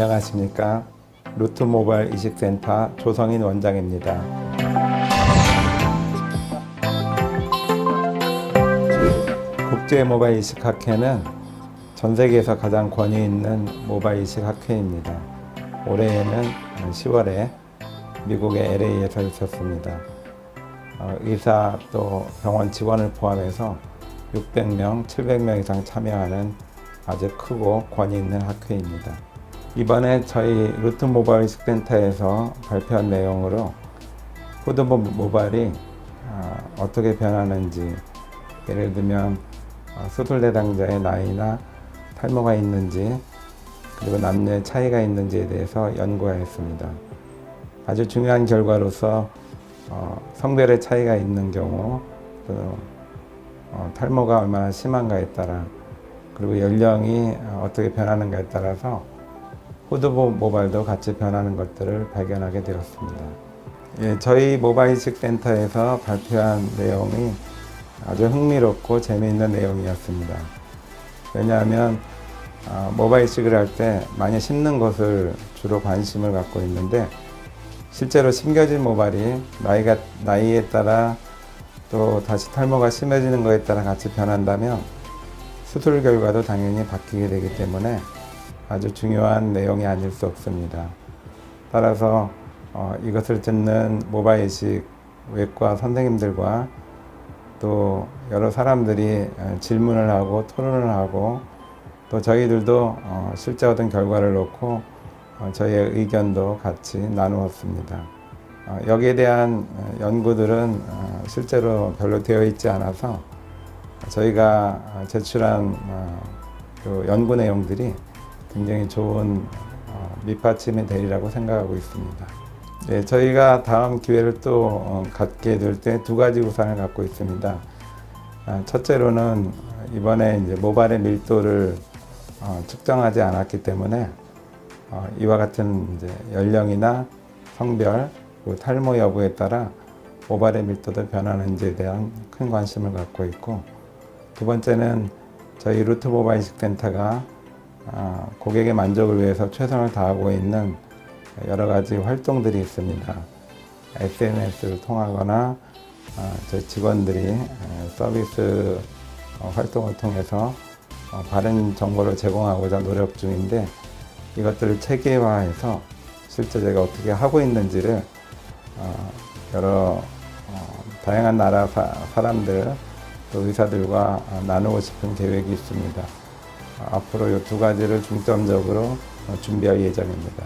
안녕하십니까. 루트 모바일 이식센터 조성인 원장입니다. 국제 모바일 이식학회는 전 세계에서 가장 권위 있는 모바일 이식학회입니다. 올해에는 10월에 미국의 LA에서 있었습니다. 어, 의사 또 병원 직원을 포함해서 600명, 700명 이상 참여하는 아주 크고 권위 있는 학회입니다. 이번에 저희 루트 모바일 식센터에서 발표한 내용으로 모- 모바일이 아, 어떻게 변하는지 예를 들면 어, 수술 대상자의 나이나 탈모가 있는지 그리고 남녀의 차이가 있는지에 대해서 연구하였습니다. 아주 중요한 결과로서 어, 성별의 차이가 있는 경우 또 어, 탈모가 얼마나 심한가에 따라 그리고 연령이 어, 어떻게 변하는가에 따라서 후드보 모바일도 같이 변하는 것들을 발견하게 되었습니다. 예, 저희 모바일식 센터에서 발표한 내용이 아주 흥미롭고 재미있는 내용이었습니다. 왜냐하면 아, 모바일식을 할 때 많이 심는 것을 주로 관심을 갖고 있는데 실제로 심겨진 모발이 나이가 나이에 따라 또 다시 탈모가 심해지는 것에 따라 같이 변한다면 수술 결과도 당연히 바뀌게 되기 때문에 아주 중요한 내용이 아닐 수 없습니다. 따라서 어, 이것을 듣는 모바일식 외과 선생님들과 또 여러 사람들이 어, 질문을 하고 토론을 하고 또 저희들도 어, 실제 얻은 결과를 놓고 어, 저희의 의견도 같이 나누었습니다. 어, 여기에 대한 어, 연구들은 어, 실제로 별로 되어 있지 않아서 저희가 어, 제출한 어, 그 연구 내용들이 굉장히 좋은 어, 밑받침이 되리라고 생각하고 있습니다. 네, 저희가 다음 기회를 또 어, 갖게 될 때 두 가지 우산을 갖고 있습니다. 아, 첫째로는 이번에 이제 모발의 밀도를 어, 측정하지 않았기 때문에 어, 이와 같은 이제 연령이나 성별, 탈모 여부에 따라 모발의 밀도도 변하는지에 대한 큰 관심을 갖고 있고 두 번째는 저희 루트 모바일 식센터가 아, 고객의 만족을 위해서 최선을 다하고 있는 여러 가지 활동들이 있습니다. SNS를 통하거나 아, 저희 직원들이 에, 서비스 어, 활동을 통해서 어, 바른 정보를 제공하고자 노력 중인데 이것들을 체계화해서 실제 제가 어떻게 하고 있는지를 어, 여러 어, 다양한 나라 사, 사람들 또 의사들과 어, 나누고 싶은 계획이 있습니다. 어, 앞으로 이 두 가지를 중점적으로 어, 준비할 예정입니다.